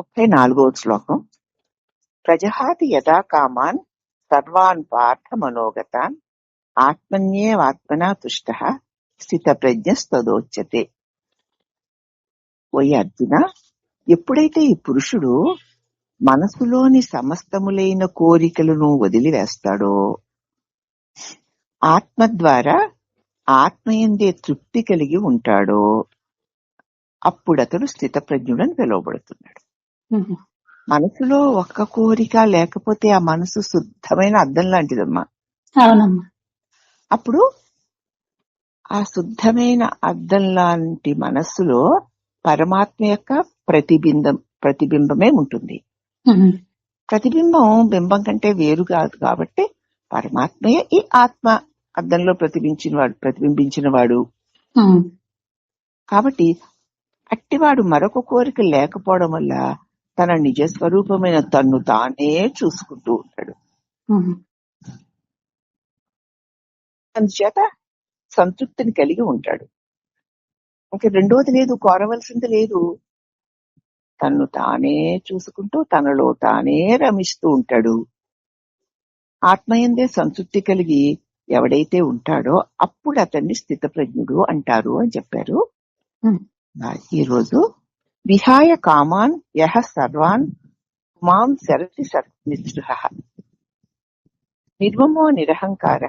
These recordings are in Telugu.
ముప్పై నాలుగవ శ్లోకం. ప్రజహాతి యథా కామాన్ సర్వాన్ పార్థ మనోగతాన్ ఆత్మన్యేవాత్మనా తుష్ట స్థిత ప్రజ్ఞస్తదోచ్యతే. ఓయ్ అర్జున ఎప్పుడైతే ఈ పురుషుడు మనసులోని సమస్తములైన కోరికలను వదిలివేస్తాడో ఆత్మ ద్వారా ఆత్మయందే తృప్తి కలిగి ఉంటాడో అప్పుడతడు స్థితప్రజ్ఞుడని పిలువబడుతున్నాడు. మనసులో ఒక్క కోరిక లేకపోతే ఆ మనసు శుద్ధమైన అద్దం లాంటిదమ్మా. అవునమ్మా. అప్పుడు ఆ శుద్ధమైన అద్దం లాంటి మనస్సులో పరమాత్మ యొక్క ప్రతిబింబం ప్రతిబింబమే ఉంటుంది. ప్రతిబింబం బింబం కంటే వేరు కాదు కాబట్టి పరమాత్మయే ఈ ఆత్మ అద్దంలో ప్రతిబించిన వాడు ప్రతిబింబించిన వాడు. కాబట్టి అట్టివాడు మరొక కోరిక లేకపోవడం వల్ల తన నిజ స్వరూపమైన తన్ను తానే చూసుకుంటూ ఉంటాడు. అందుచేత సంతృప్తిని కలిగి ఉంటాడు. ఇంకా రెండోది లేదు కోరవలసింది లేదు. తన్ను తానే చూసుకుంటూ తనలో తానే రమిస్తూ ఉంటాడు. ఆత్మయందే సంతృప్తి కలిగి ఎవడైతే ఉంటాడో అప్పుడు అతన్ని స్థితప్రజ్ఞుడు అంటారు అని చెప్పారు. Hmm. విహాయ కామాన్ యహ సర్వాన్ మాం శరతి నిస్పృహ నిర్మమో నిరహంకార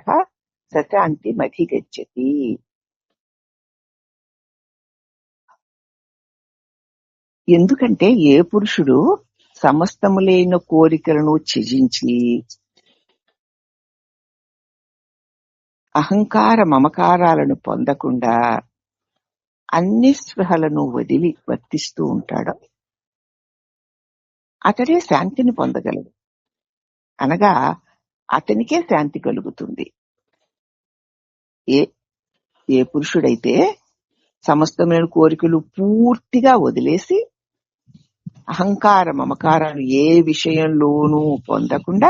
సశాంతి మధిగచ్చతి ఎందుకంటే ఏ పురుషుడు సమస్తములైన కోరికలను త్యజించి అహంకార మమకారాలను పొందకుండా అన్ని స్పృహలను వదిలి వర్తిస్తూ ఉంటాడో. అతడే శాంతిని పొందగలడు. అనగా అతనికే శాంతి కలుగుతుంది. ఏ ఏ పురుషుడైతే సమస్తమైన కోరికలు పూర్తిగా వదిలేసి అహంకార మమకారాలు ఏ విషయంలోనూ పొందకుండా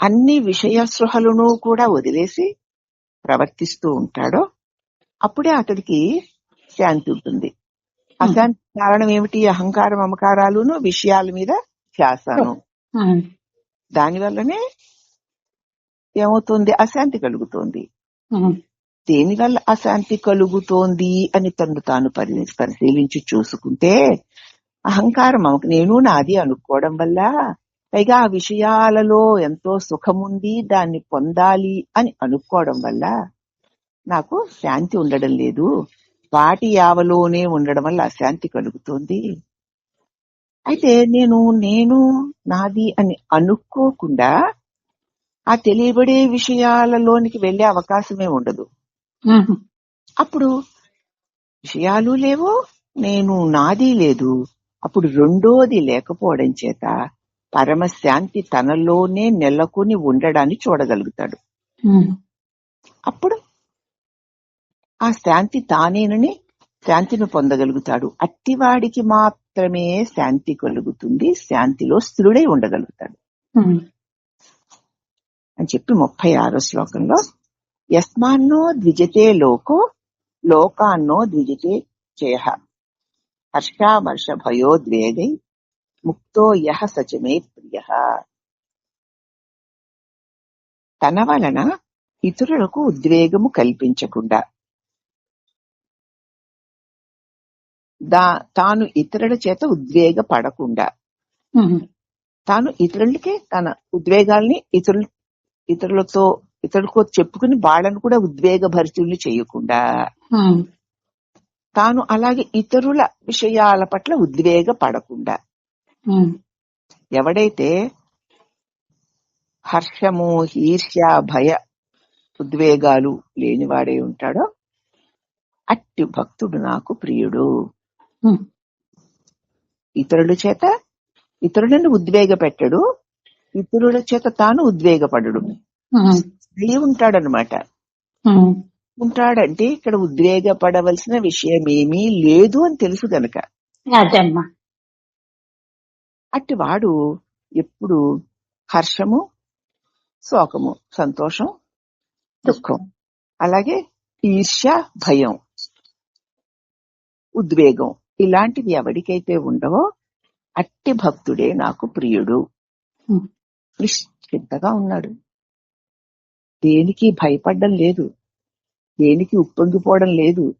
అన్ని విషయ సృహలను కూడా వదిలేసి ప్రవర్తిస్తూ ఉంటాడో అప్పుడే అతడికి శాంతి ఉంటుంది. అశాంతి కారణం ఏమిటి? అహంకార మమకారాలును విషయాల మీద ధ్యాసను. ఉహు. దాని వల్లనే ఏమవుతుంది? అశాంతి కలుగుతోంది. దేనివల్ల అశాంతి కలుగుతోంది అని తను తాను పరి పరిశీలించి చూసుకుంటే అహంకారం నేను నాది అనుకోవడం వల్ల పైగా ఆ విషయాలలో ఎంతో సుఖముంది దాన్ని పొందాలి అని అనుకోవడం వల్ల నాకు శాంతి ఉండడం లేదు. వాటి యావలోనే ఉండడం వల్ల అశాంతి కలుగుతోంది. అయితే నేను నేను నాది అని అనుకోకుండా ఆ తెలియబడే విషయాలలోనికి వెళ్ళే అవకాశమే ఉండదు. అప్పుడు విషయాలు లేవు నేను నాది లేదు. అప్పుడు రెండోది లేకపోవడం చేత పరమశాంతి తనలోనే నెలకొని ఉండడాన్ని చూడగలుగుతాడు. అప్పుడు ఆ శాంతి తానేనని శాంతిని పొందగలుగుతాడు. అట్టివాడికి మాత్రమే శాంతి కలుగుతుంది. శాంతిలో స్థిరుడై ఉండగలుగుతాడు. అని చెప్పి ముప్పై ఆరో శ్లోకంలో యస్మాన్నో ద్విజతే లోకో లోకాన్నో ద్విజతే చేయ హర్షామర్ష భయోద్వేగై ముక్తో యహ సచమే ప్రియ. తన వలన ఇతరులకు ఉద్వేగము కల్పించకుండా దా తాను ఇతరుల చేత ఉద్వేగ పడకుండా. తాను ఇతరులకి తన ఉద్వేగాల్ని ఇతరులు ఇతరులతో ఇతరులతో చెప్పుకుని వాళ్ళను కూడా ఉద్వేగ భరితుల్ని చేయకుండా. తాను అలాగే ఇతరుల విషయాల పట్ల ఉద్వేగ పడకుండా. ఎవడైతే హర్షము ఈర్ష్య భయ ఉద్వేగాలు లేనివాడే ఉంటాడో అట్టి భక్తుడు నాకు ప్రియుడు. ఇతరుల చేత ఇతరులను ఉద్వేగ పెట్టడు ఇతరుల చేత తాను ఉద్వేగపడడు. కలిగి ఉంటాడనమాట. ఉంటాడంటే ఇక్కడ ఉద్వేగపడవలసిన విషయం ఏమీ లేదు అని తెలుసు గనక. అట్టి వాడు ఎప్పుడు హర్షము శోకము సంతోషం దుఃఖం అలాగే ఈర్ష్య భయం ఉద్వేగం ఇలాంటివి ఎవరికైతే ఉండవో అట్టి భక్తుడే నాకు ప్రియుడు. నిశ్చింతగా ఉన్నాడు. దేనికి భయపడడం లేదు. దేనికి ఉప్పొంగిపోవడం లేదు.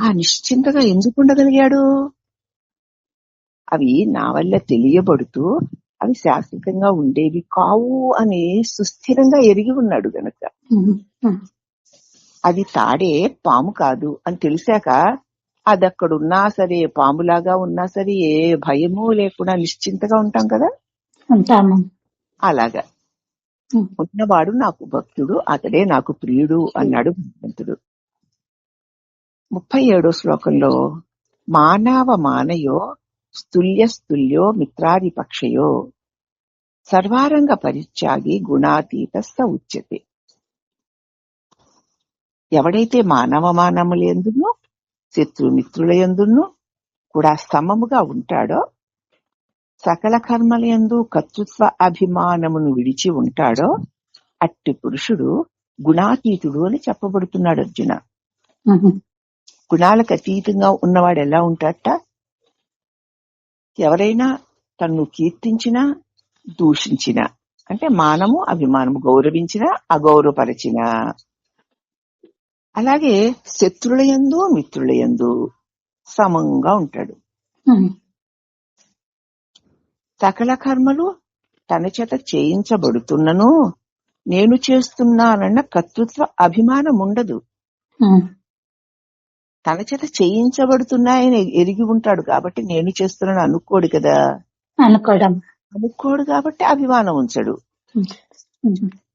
ఆ నిశ్చింతగా ఎందుకు ఉండగలిగాడు? అవి నా వల్ల తెలియబడుతూ అవి శాశ్వతంగా ఉండేవి కావు అని సుస్థిరంగా ఎరిగి ఉన్నాడు గనక. అది తాడే పాము కాదు అని తెలిసాక అది అక్కడ ఉన్నా సరే పాములాగా ఉన్నా సరే ఏ భయము లేకుండా నిశ్చింతగా ఉంటాం కదా? ఉంటాము. అలాగా. ఉన్నవాడు నాకు భక్తుడు అతడే నాకు ప్రియుడు అన్నాడు భగవంతుడు. ముప్పై ఏడో శ్లోకంలో మానవ మానయో స్తుల్యో మిత్రాదిపక్షయో సర్వారంగ పరిత్యాగి గుణాతీత స ఉచ్యతే. ఎవడైతే మానవ మానముల ఎందునో శత్రుమిత్రుల ఎందును కూడా సమముగా ఉంటాడో సకల కర్మల యందు కర్తృత్వ అభిమానమును విడిచి ఉంటాడో అట్టి పురుషుడు గుణాతీతుడు అని చెప్పబడుతున్నాడు అర్జున. గుణాలకు అతీతంగా ఉన్నవాడు ఎలా ఉంటాడట? ఎవరైనా తన్ను కీర్తించినా దూషించినా అంటే మానము అభిమానము గౌరవించినా అగౌరవపరిచినా. అలాగే శత్రులయందు మిత్రులయందు సమంగా ఉంటాడు. సకల కర్మలు తన చేత చేయించబడుతున్నను నేను చేస్తున్నానన్న కర్తృత్వ అభిమానం ఉండదు తన చేత చేయించబడుతున్నాయని ఎరిగి ఉంటాడు కాబట్టి నేను చేస్తున్నాను అనుకోడు కదా. అనుకోవడం అనుకోడు కాబట్టి అభిమానం ఉంచడు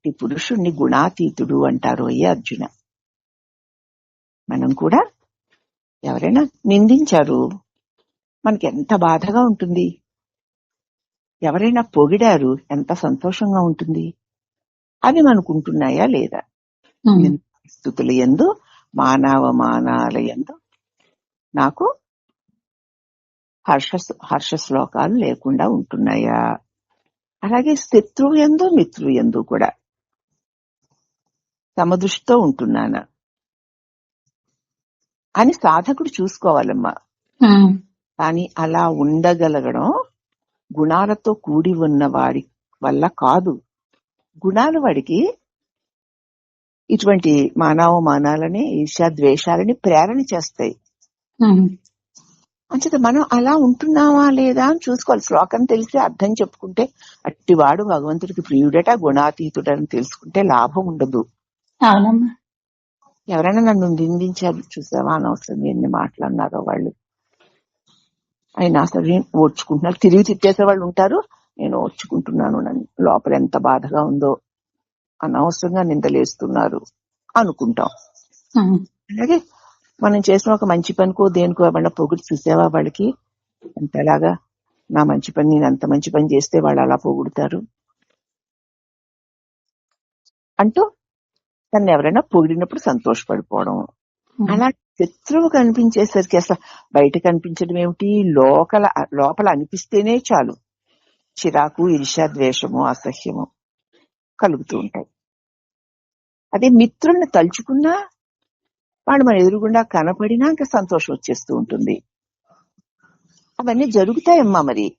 ఈ పురుషుణ్ణి గుణాతీతుడు అంటారు అయ్యే అర్జున. మనం కూడా ఎవరైనా నిందించారు. మనకి ఎంత బాధగా ఉంటుంది. ఎవరైనా పొగిడారు ఎంత సంతోషంగా ఉంటుంది అవి మనకుంటున్నాయా లేదా? స్థుతుల ఎందు మానవ మానాల ఎందు నాకు హర్ష హర్ష శ్లోకాలు లేకుండా ఉంటున్నాయా? అలాగే శత్రువు ఎందు మిత్రువు ఎందు కూడా సమదృష్టితో ఉంటున్నానా? అని సాధకుడు చూసుకోవాలమ్మా. కానీ అలా ఉండగలగడం గుణాలతో కూడి ఉన్న వాడి వల్ల కాదు. గుణాలు వాడికి ఇటువంటి మానవ మానాలని ఈర్ష్యా ద్వేషాలని ప్రేరణ చేస్తాయి. అంచేత మనం అలా ఉంటున్నావా లేదా అని చూసుకోవాలి. శ్లోకం తెలిసి అర్థం చెప్పుకుంటే అట్టివాడు భగవంతుడికి ప్రియుడట గుణాతీతుడని తెలుసుకుంటే లాభం ఉండదు. అవునమ్మా. ఎవరైనా నన్ను నిందించారు చూసావా? అనవసరం ఎన్ని మాట్లాడినారో వాళ్ళు. అయినా సరే ఓడ్చుకుంటున్నారు తిరిగి తిట్టేసే వాళ్ళు ఉంటారు. నేను ఓడ్చుకుంటున్నాను నన్ను లోపల ఎంత బాధగా ఉందో అనవసరంగా నిందలేస్తున్నారు అనుకుంటాం. అలాగే మనం చేసిన ఒక మంచి పనికో దేనికో ఏమన్నా పొగుడు చూసావా వాళ్ళకి? ఎంతలాగా నా మంచి పని నేను అంత మంచి పని చేస్తే వాళ్ళు అలా పొగుడుతారు. అంటూ తను ఎవరైనా పొగిడినప్పుడు సంతోషపడిపోవడం. అలా శత్రువు కనిపించేసరికి అసలు బయట కనిపించడం ఏమిటి? లోకల లోపల అనిపిస్తేనే చాలు. చిరాకు ఈర్ష ద్వేషము అసహ్యము కలుగుతూ ఉంటాయి. అదే మిత్రుల్ని తలుచుకున్నా వాడు మన ఎదురుగుండా కనపడినా ఇంకా సంతోషం వచ్చేస్తూ ఉంటుంది. అవన్నీ జరుగుతాయమ్మా మరి.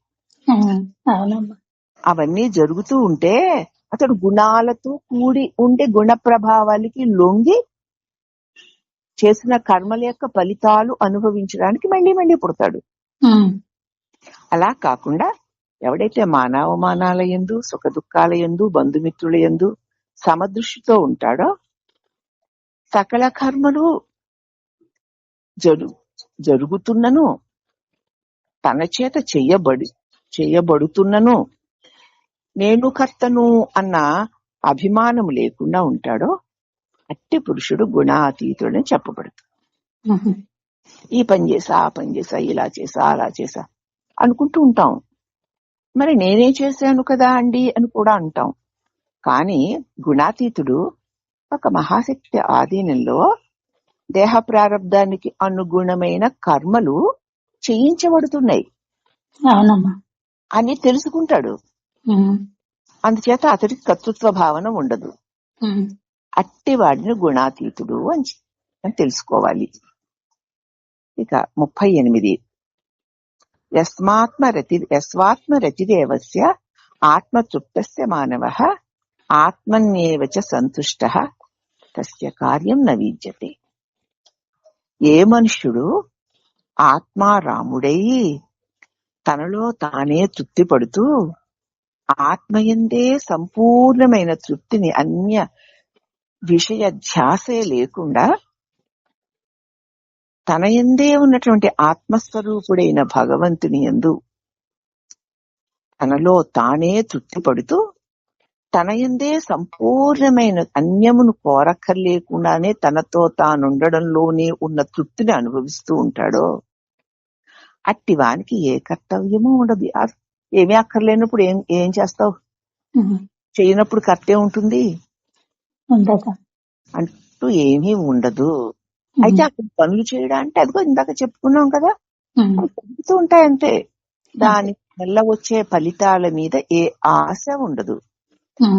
అవన్నీ జరుగుతూ ఉంటే అతడు గుణాలతో కూడి ఉండే గుణ ప్రభావాలకి లొంగి చేసిన కర్మల యొక్క ఫలితాలు అనుభవించడానికి మళ్ళీ మళ్ళీ పుడతాడు. అలా కాకుండా ఎవడైతే మానవమానాల ఎందు సుఖ దుఃఖాల ఎందు బంధుమిత్రుల ఎందు సమదృష్టితో ఉంటాడో సకల కర్మలు జరు జరుగుతున్నను తన చేత చెయ్యబడి చెయ్యబడుతున్నను నేను కర్తను అన్న అభిమానం లేకుండా ఉంటాడో అట్టి పురుషుడు గుణాతీతుడని చెప్పబడుతుంది. ఈ పని చేసా ఆ పని చేసా ఇలా చేసా అలా చేసా అనుకుంటూ ఉంటాం. మరి నేనే చేశాను కదా అండి అని కూడా అంటాం. కానీ గుణాతీతుడు ఒక మహాశక్తి ఆధీనంలో దేహ ప్రారంధానికి అనుగుణమైన కర్మలు చేయించబడుతున్నాయి. అని తెలుసుకుంటాడు. అందుచేత అతడికి కర్తృత్వ భావన ఉండదు. అట్టి వాడిని గుణాతీతుడు అని తెలుసుకోవాలి. ఇక ముప్పై ఎనిమిది. యస్మాత్మరతి యస్వాత్మరతిరేవస్య ఆత్మతృప్తస్య మానవ ఆత్మన్యేవ చ సంతుష్ట తస్య కార్యం న విద్యతే ఏ మనుష్యుడు ఆత్మారాముడై తనలో తానే తృప్తి పడుతూ ఆత్మయందే సంపూర్ణమైన తృప్తిని అన్య విషయ ధ్యాసే లేకుండా తన ఎందే ఉన్నటువంటి ఆత్మస్వరూపుడైన భగవంతుని యందు తనలో తానే తృప్తి పడుతూ తన ఎందే సంపూర్ణమైన అన్యమును కోరక్కర్లేకుండానే తనతో తానుండడంలోనే ఉన్న తృప్తిని అనుభవిస్తూ ఉంటాడో అట్టి వానికి ఏ కర్తవ్యము ఉండదు. ఏమీ అక్కర్లేనప్పుడు ఏం ఏం చేస్తావు. చేయనప్పుడు కర్తే ఉంటుంది. అంటూ ఏమీ ఉండదు. అయితే అక్కడ పనులు చేయడం అంటే అదిగో ఇందాక చెప్పుకున్నాం కదా. జరుగుతూ ఉంటాయి అంతే. దాని వల్ల వచ్చే ఫలితాల మీద ఏ ఆశ ఉండదు.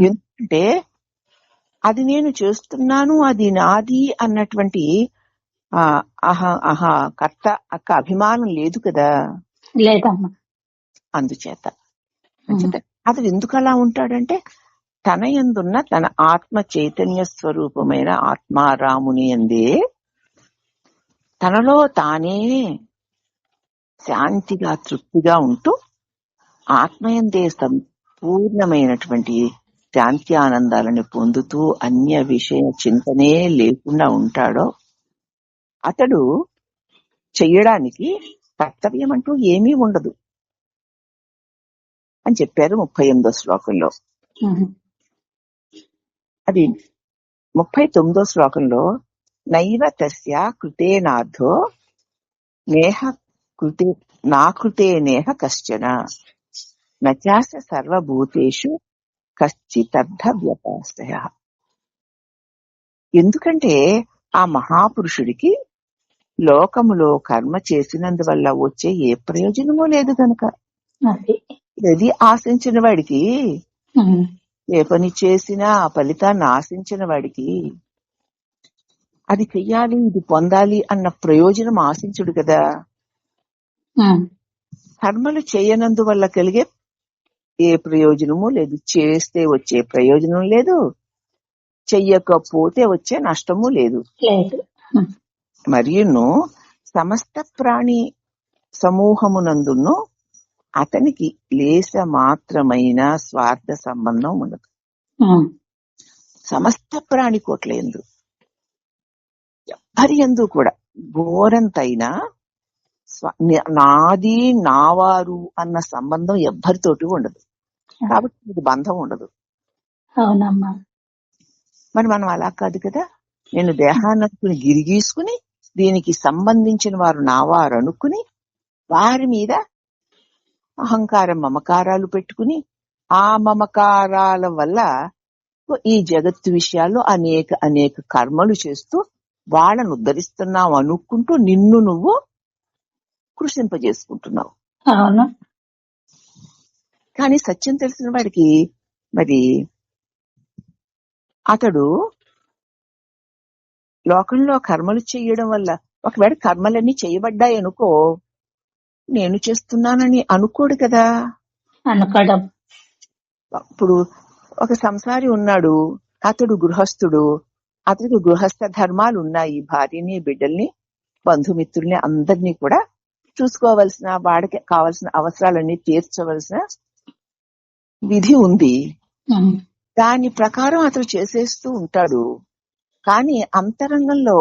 ఎందుకంటే అది నేను చేస్తున్నాను అది నాది అన్నటువంటి ఆ ఆహా ఆహా కర్త అక్క అభిమానం లేదు కదా. లేదమ్మా. అందుచేత. అతడు ఎందుకు అలా ఉంటాడంటే తన ఎందున్న తన ఆత్మ చైతన్య స్వరూపమైన ఆత్మారాముని అందే తనలో తానే శాంతిగా తృప్తిగా ఉంటూ ఆత్మయందే సంపూర్ణమైనటువంటి శాంతి ఆనందాలను పొందుతూ అన్య విషయ చింతనే లేకుండా ఉంటాడో అతడు చెయ్యడానికి కర్తవ్యం అంటూ ఏమీ ఉండదు. అని చెప్పారు ముప్పై ఎనిమిదో శ్లోకంలో. అది ముప్పై తొమ్మిదో శ్లోకంలో నైవ తస్య కృతేనాథో నేహ కృతే నా కృతే నేహ కశ్చన. నచాస సర్వభూతేషు కశ్చితర్థ వ్యపాశ్రయ ఎందుకంటే ఆ మహాపురుషుడికి లోకములో కర్మ చేసినందువల్ల వచ్చే ఏ ప్రయోజనమూ లేదు కనుక ఇది ఆశించిన వాడికి. ఏ పని చేసినా ఆ ఫలితాన్ని ఆశించిన వాడికి. అది చెయ్యాలి ఇది పొందాలి అన్న ప్రయోజనం ఆశించుడు కదా. కర్మలు చేయనందువల్ల కలిగే ఏ ప్రయోజనము లేదు. చేస్తే వచ్చే ప్రయోజనం లేదు. చెయ్యకపోతే వచ్చే నష్టము లేదు. మరియును సమస్త ప్రాణి సమూహమునందును అతనికి లేస మాత్రమైన స్వార్థ సంబంధం ఉండదు. సమస్త ప్రాణి కోట్ల ఎందు ఎవ్వరి ఎందు కూడా ఘోరంతైనా నాది నావారు అన్న సంబంధం ఎవ్వరితోటి ఉండదు. కాబట్టి ఇది బంధం ఉండదు. అవునమ్మా. మరి మనం అలా కాదు కదా? నేను దేహాన్ని గిరిగీసుకుని దీనికి సంబంధించిన వారు నావారు అనుకుని వారి మీద అహంకారం మమకారాలు పెట్టుకుని ఆ మమకారాల వల్ల ఈ జగత్తు విషయాల్లో అనేక అనేక కర్మలు చేస్తూ వాళ్ళను ఉద్ధరిస్తున్నావు అనుకుంటూ నిన్ను నువ్వు కృషింపజేసుకుంటున్నావు. అవును. కానీ సత్యం తెలిసిన వాడికి మరి అతడు లోకంలో కర్మలు చేయడం వల్ల ఒకవేళ కర్మలన్నీ చేయబడ్డాయి అనుకో నేను చేస్తున్నానని అనుకోడు కదా. అనుకోవడం ఇప్పుడు ఒక సంసారి ఉన్నాడు అతడు గృహస్థుడు అతడికి గృహస్థ ధర్మాలు ఉన్నాయి భార్యని బిడ్డల్ని బంధుమిత్రుల్ని అందరినీ కూడా చూసుకోవలసిన వాడికి కావలసిన అవసరాలన్నీ తీర్చవలసిన విధి ఉంది. దాని ప్రకారం అతడు చేసేస్తూ ఉంటాడు. కానీ అంతరంగంలో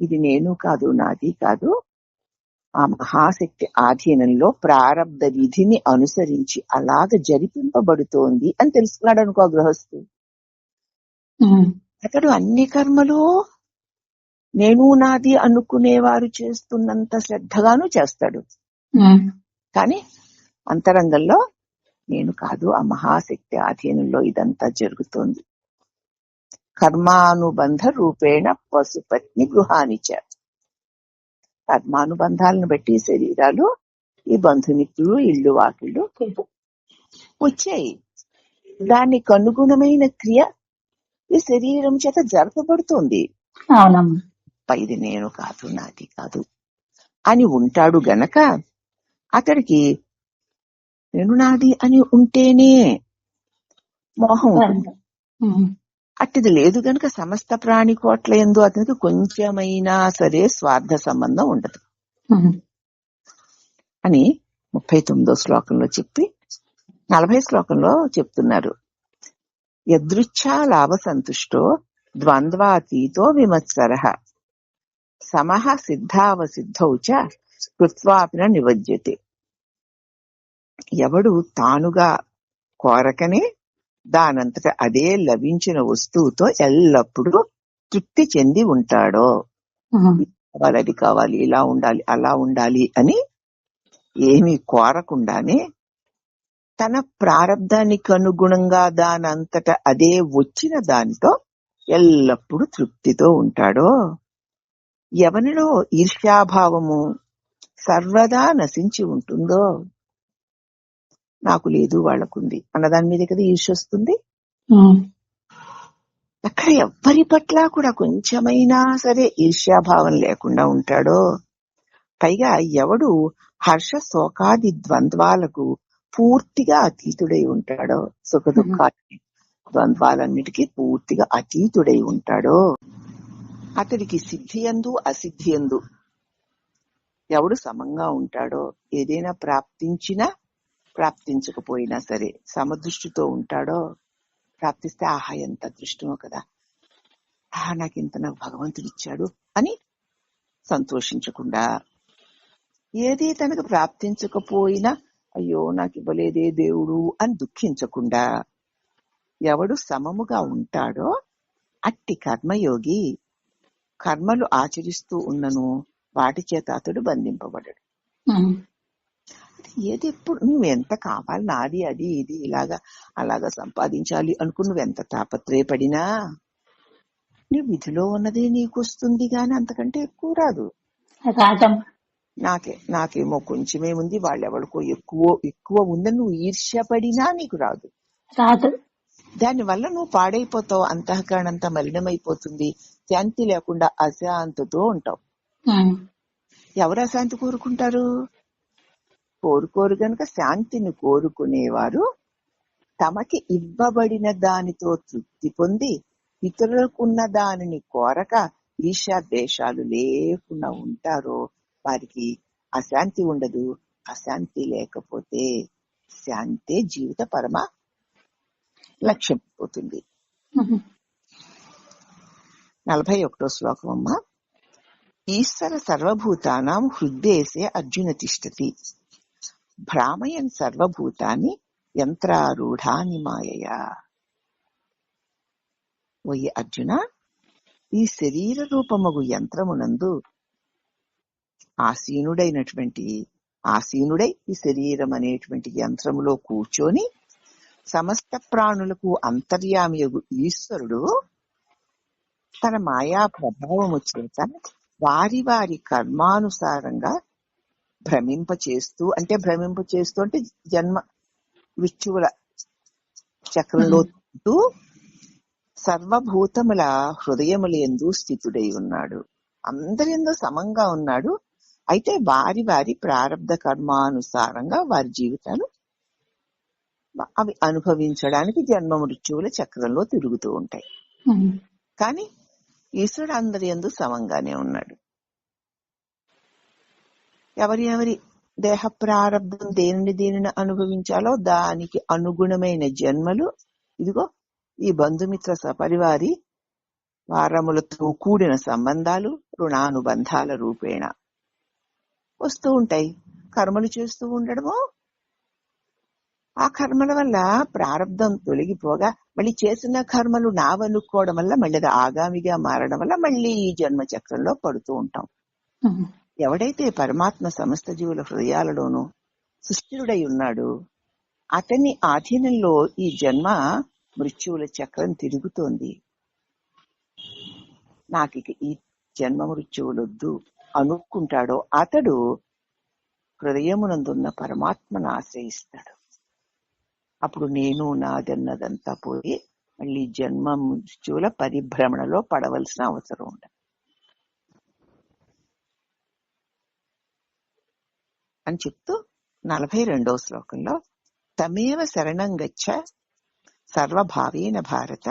ఇది నేను కాదు నాది కాదు ఆ మహాశక్తి ఆధీనంలో ప్రారబ్ధ విధిని అనుసరించి అలాగ జరిపింపబడుతోంది అని తెలుసుకున్నాడు అనుకో గృహస్థు. అతడు అన్ని కర్మలు నేను నాది అనుకునేవారు చేస్తున్నంత శ్రద్ధగాను చేస్తాడు. కానీ అంతరంగంలో నేను కాదు ఆ మహాశక్తి ఆధీనంలో ఇదంతా జరుగుతోంది కర్మానుబంధ రూపేణ పశుపత్ని గృహానిచ కర్మానుబంధాలను బట్టి శరీరాలు ఈ బంధుమిత్రులు ఇళ్ళు వాకిళ్ళు వచ్చాయి. దానికి అనుగుణమైన క్రియ ఈ శరీరం చేత జరపబడుతోంది. ఇది నేను కాదు నాది కాదు అని ఉంటాడు గనక అతడికి నేను నాది అని ఉంటేనే మోహం అట్టిది లేదు గనక సమస్త ప్రాణి కోట్ల ఎందు అతనికి కొంచెమైనా సరే స్వార్థ సంబంధం ఉండదు. అని ముప్పై తొమ్మిదో శ్లోకంలో చెప్పి నలభై శ్లోకంలో చెప్తున్నారు. యదృచ్ఛా లాభ సంతుష్టో ద్వంద్వాతీతో విమత్సర. సమహ సిద్ధావసిద్ధౌ చ కృత్వాపిన నివజ్యతే. ఎవడు తానుగా కోరకనే దానంతట అదే లభించిన వస్తువుతో ఎల్లప్పుడూ తృప్తి చెంది ఉంటాడో. కావాలి అది కావాలి ఇలా ఉండాలి అలా ఉండాలి అని ఏమీ కోరకుండానే తన ప్రారంధానికి అనుగుణంగా దానంతట అదే వచ్చిన దానితో ఎల్లప్పుడూ తృప్తితో ఉంటాడో. ఎవనిలో ఈర్ష్యాభావము సర్వదా నశించి ఉంటుందో. నాకు లేదు వాళ్ళకుంది అన్నదాని మీద కదా ఈర్ష్య వస్తుంది. అక్కడ ఎవ్వరి పట్ల కూడా కొంచెమైనా సరే ఈర్ష్యాభావం లేకుండా ఉంటాడో పైగా ఎవడు హర్ష శోకాది ద్వంద్వాలకు పూర్తిగా అతీతుడై ఉంటాడో సుఖ దుఃఖాది ద్వంద్వాలన్నిటికీ పూర్తిగా అతీతుడై ఉంటాడో అతడికి సిద్ధియందు అసిద్ధియందు ఎవడు సమంగా ఉంటాడో ఏదైనా ప్రాప్తించినా ప్రాప్తించకపోయినా సరే సమదృష్టితో ఉంటాడో ప్రాప్తిస్తే ఆహా ఎంత అదృష్టమో కదా. ఆహా నాకు ఇంత నాకు భగవంతుడు ఇచ్చాడు అని సంతోషించకుండా ఏది తనకు ప్రాప్తించకపోయినా అయ్యో నాకు ఇవ్వలేదే దేవుడు అని దుఃఖించకుండా ఎవడు సమముగా ఉంటాడో అట్టి కర్మయోగి కర్మలు ఆచరిస్తూ ఉన్నను వాటి చేత అతడు బంధింపబడడు. ఏది ఎప్పుడు నువ్వు ఎంత కావాలి నాది అది ఇది ఇలాగా అలాగా సంపాదించాలి అనుకుని నువ్వు ఎంత తాపత్రయపడినా నీ విధిలో ఉన్నదే నీకు వస్తుంది గాని అంతకంటే ఎక్కువ రాదు. నాకే నాకేమో కొంచెమే ఉంది వాళ్ళెవడికో ఎక్కువ ఎక్కువ ఉందని నువ్వు ఈర్ష్యపడినా నీకు రాదు. రాదు. దాని వల్ల నువ్వు పాడైపోతావు అంతఃకరణ అంతా మలినమైపోతుంది శాంతి లేకుండా అశాంతితో ఉంటావు. ఎవరు అశాంతి కోరుకుంటారు? కోరుకోరు గనుక శాంతిని కోరుకునేవారు. తమకి ఇవ్వబడిన దానితో తృప్తి పొంది ఇతరులకున్న దానిని కోరక ఈర్ష్యా లేకుండా ఉంటారో వారికి అశాంతి ఉండదు. అశాంతి లేకపోతే శాంతే జీవిత పరమ లక్ష్యం పోతుంది. నలభై ఒకటో శ్లోకం అమ్మ. ఈశ్వర సర్వభూతానాం హృద్దేశే అర్జున తిష్టతి. భ్రామయన్ సర్వభూతాన్ని యంత్రారూఢాని మాయయా. ఓయి అర్జున ఈ శరీర రూపమగు యంత్రమునందు ఆసీనుడైనటువంటి ఆసీనుడై ఈ శరీరం అనేటువంటి యంత్రములో కూర్చొని సమస్త ప్రాణులకు అంతర్యామియగు ఈశ్వరుడు తన మాయా ప్రభావము చేత వారి వారి కర్మానుసారంగా భ్రమింప చేస్తూ అంటే భ్రమింప చేస్తూ అంటే జన్మ మృత్యువుల చక్రంలో సర్వభూతముల హృదయముల ఎందు స్థితుడై ఉన్నాడు. అందరిందు సమంగా ఉన్నాడు. అయితే వారి వారి ప్రారంధ కర్మానుసారంగా వారి జీవితాలు అవి అనుభవించడానికి జన్మ మృత్యువుల చక్రంలో తిరుగుతూ ఉంటాయి. కానీ ఈశ్వరుడు అందరి ఎందు సమంగానే ఉన్నాడు. ఎవరి ఎవరి దేహ ప్రారంభం దేనిని దేనిని అనుభవించాలో దానికి అనుగుణమైన జన్మలు. ఇదిగో ఈ బంధుమిత్ర సపరివారి వారములతో కూడిన సంబంధాలు రుణానుబంధాల రూపేణ వస్తూ ఉంటాయి. కర్మలు చేస్తూ ఉండడము ఆ కర్మల వల్ల ప్రారంధం తొలగిపోగా మళ్ళీ చేసిన కర్మలు నావనుకోవడం వల్ల మళ్ళీ అది ఆగామిగా మారడం వల్ల మళ్ళీ ఈ జన్మ చక్రంలో పడుతూ ఉంటాం. ఎవడైతే పరమాత్మ సమస్త జీవుల హృదయాలలోనూ సుస్థిరుడై ఉన్నాడు అతని ఆధీనంలో ఈ జన్మ మృత్యువుల చక్రం తిరుగుతోంది. నాకు ఇక ఈ జన్మ మృత్యువులొద్దు అనుకుంటాడో అతడు హృదయమునందున్న పరమాత్మను ఆశ్రయిస్తాడు. అప్పుడు నేను నాదన్నదంతా పోయి మళ్ళీ జన్మ మృత్యువుల పరిభ్రమణలో పడవలసిన అవసరం ఉండదు. అని చెప్తూ నలభై రెండవ శ్లోకంలో తమేవ శరణం గచ్చ సర్వభావేన భారత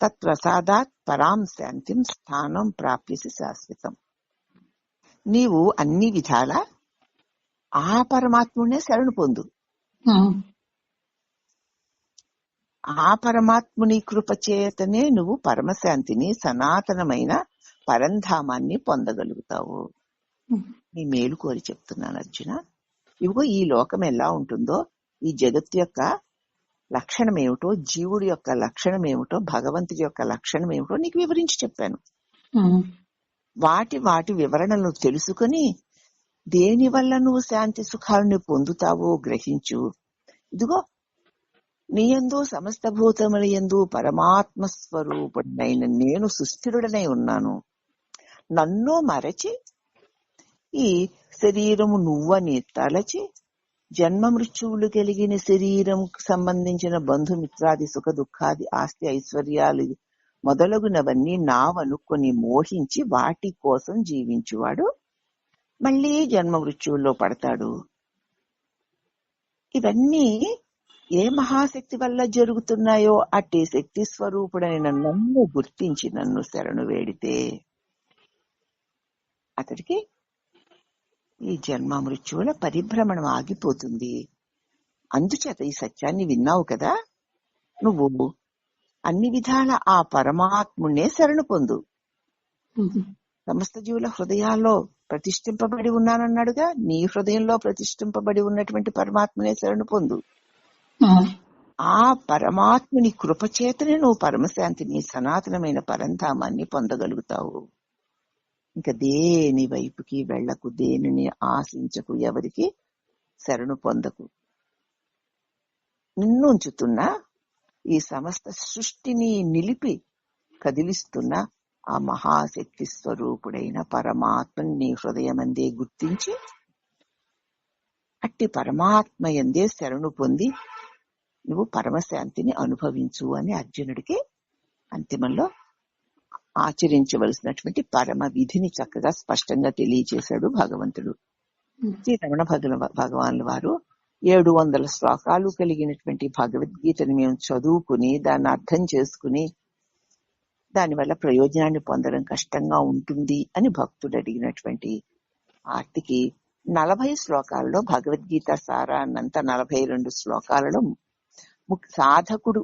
తత్ప్రసాదాత్ పరాం శాంతిం స్థానం ప్రాప్యసి శాశ్వతం. నీవు అన్ని విధాల ఆ పరమాత్మునే శరణు పొందు. ఆ పరమాత్ముని కృప చేతనే నువ్వు పరమశాంతిని సనాతనమైన పరంధామాన్ని పొందగలుగుతావు. నీ మేలు కోరి చెప్తున్నాను అర్జున. ఇదిగో ఈ లోకం ఎలా ఉంటుందో ఈ జగత్తు యొక్క లక్షణం ఏమిటో జీవుడి యొక్క లక్షణం ఏమిటో భగవంతుడి యొక్క లక్షణం ఏమిటో నీకు వివరించి చెప్పాను. వాటి వాటి వివరణలు తెలుసుకొని దేని వల్ల నువ్వు శాంతి సుఖాలను పొందుతావో గ్రహించు. ఇదిగో నీ యందు సమస్త భూతముల యందు పరమాత్మ స్వరూపుడైన నేను సుస్థిరుడనై ఉన్నాను. నన్ను మరచి ఈ శరీరము నువ్వని తలచి జన్మ మృత్యువులు కలిగిన శరీరం సంబంధించిన బంధుమిత్రాది సుఖ దుఃఖాది ఆస్తి ఐశ్వర్యాలు మొదలగునవన్నీ నావనుకొని మోహించి వాటి కోసం జీవించువాడు. మళ్ళీ జన్మ మృత్యువుల్లో పడతాడు. ఇవన్నీ ఏ మహాశక్తి వల్ల జరుగుతున్నాయో అట్టి శక్తి స్వరూపుడని నన్ను గుర్తించి నన్ను శరణు వేడితే అతడికి ఈ జన్మ మృత్యువుల పరిభ్రమణం ఆగిపోతుంది. అందుచేత ఈ సత్యాన్ని విన్నావు కదా? నువ్వు అన్ని విధాల ఆ పరమాత్మునే శరణు పొందు. సమస్త జీవుల హృదయాల్లో ప్రతిష్ఠింపబడి ఉన్నానన్నాడుగా నీ హృదయంలో ప్రతిష్ఠింపబడి ఉన్నటువంటి పరమాత్మనే శరణు పొందు. ఆ పరమాత్ముని కృపచేతనే నువ్వు పరమశాంతిని సనాతనమైన పరంధామాన్ని పొందగలుగుతావు. ఇంకా దేని వైపుకి వెళ్ళకు దేనిని ఆశించకు ఎవరికి శరణు పొందకు. నిన్ను ఉంచుతున్న ఈ సమస్త సృష్టిని నిలిపి కదిలిస్తున్న ఆ మహాశక్తి స్వరూపుడైన పరమాత్మని నీ హృదయమందే గుర్తించి అట్టి పరమాత్మ ఎందే శరణు పొంది నువ్వు పరమశాంతిని అనుభవించు అని అర్జునుడికి అంతిమంలో ఆచరించవలసినటువంటి పరమ విధిని చక్కగా స్పష్టంగా తెలియజేశాడు భగవంతుడు. ఉమ్, శ్రీ రమణ భగల భగవాన్ల వారు ఏడు వందల శ్లోకాలు కలిగినటువంటి భగవద్గీతను మేము చదువుకుని దాన్ని అర్థం చేసుకుని దానివల్ల ప్రయోజనాన్ని పొందడం కష్టంగా ఉంటుంది అని భక్తుడు అడిగినటువంటి ఆర్తికి నలభై శ్లోకాలలో భగవద్గీత సారాన్నంతా నలభై రెండు శ్లోకాలలో సాధకుడు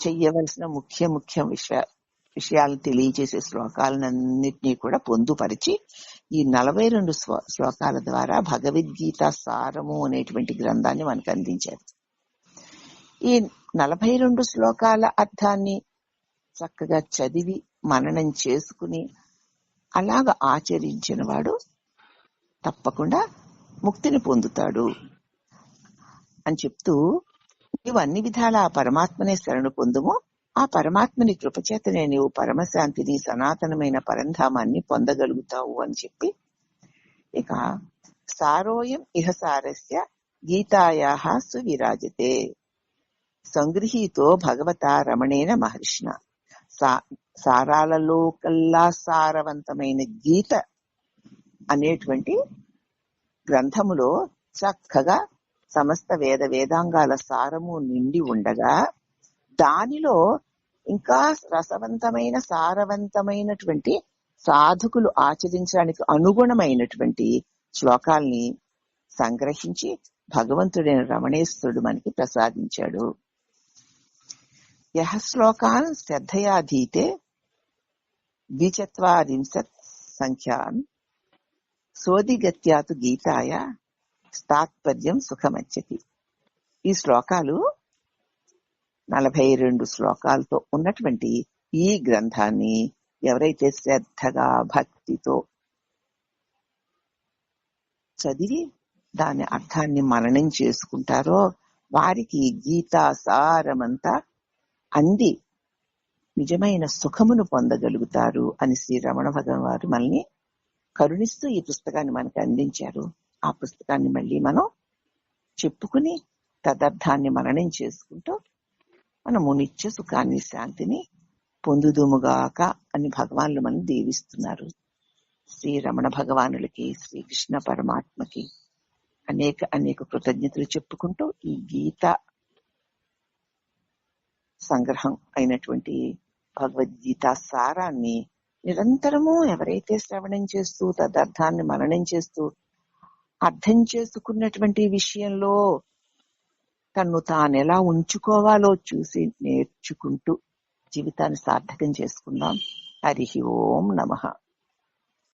చెయ్యవలసిన ముఖ్య ముఖ్య విషయ విషయాలు తెలియజేసే శ్లోకాలన్నింటినీ కూడా పొందుపరిచి ఈ నలభై రెండు శ్లోకాల ద్వారా భగవద్గీత సారము అనేటువంటి గ్రంథాన్ని మనకు అందించారు. ఈ నలభై రెండు శ్లోకాల అర్థాన్ని చక్కగా చదివి మననం చేసుకుని అలాగ ఆచరించిన వాడు తప్పకుండా ముక్తిని పొందుతాడు అని చెప్తూ నీవు అన్ని విధాల ఆ పరమాత్మనే శరణు పొందుము. ఆ పరమాత్మని కృపచేతనే నీవు పరమశాంతిని సనాతనమైన పరంధామాన్ని పొందగలుగుతావు అని చెప్పి ఇక సారోయం ఇహ సారస్య గీతాయా సువిరాజతే. సంగృహీతో భగవత రమణేన మహర్షిణ. సా- సారాలలో కల్లా సారవంతమైన గీత అనేటువంటి గ్రంథములో చక్కగా సమస్త వేద వేదాంగాల సారము నిండి ఉండగా దానిలో ఇంకా రసవంతమైన సారవంతమైనటువంటి సాధకులు ఆచరించడానికి అనుగుణమైనటువంటి శ్లోకాల్ని సంగ్రహించి భగవంతుడైన రమణేశ్వరుడు మనకి ప్రసాదించాడు. యహ శ్లోకాన్ శ్రద్ధయాధీతే ద్విచత్వారింశత్ సంఖ్యాన్ సోదిగత్యాతు గీతాయ తాత్పర్యం సుఖమచ్చతి ఈ శ్లోకాలు నలభై రెండు శ్లోకాలతో ఉన్నటువంటి ఈ గ్రంథాన్ని ఎవరైతే శ్రద్ధగా భక్తితో చదివి దాని అర్థాన్ని మననం చేసుకుంటారో వారికి గీతా సారమంతా అంది. నిజమైన సుఖమును పొందగలుగుతారు అని శ్రీ రమణ భగవాన్ వారు మనల్ని కరుణిస్తూ ఈ పుస్తకాన్ని మనకి అందించారు. ఆ పుస్తకాన్ని మళ్ళీ మనం చెప్పుకుని తదర్థాన్ని మననం చేసుకుంటూ మనము నిత్య సుఖాన్ని శాంతిని పొందుదుముగాక అని భగవాన్లు మనం దీవిస్తున్నారు. శ్రీ రమణ భగవానులకి శ్రీకృష్ణ పరమాత్మకి అనేక అనేక కృతజ్ఞతలు చెప్పుకుంటూ ఈ గీత సంగ్రహం అయినటువంటి భగవద్గీత సారాన్ని నిరంతరము ఎవరైతే శ్రవణం చేస్తూ తదర్థాన్ని మననం చేస్తూ అర్థం చేసుకున్నటువంటి విషయంలో తన్ను తాను ఎలా ఉంచుకోవాలో చూసి నేర్చుకుంటూ జీవితాన్ని సార్థకం చేసుకుందాం. హరి ఓం నమ.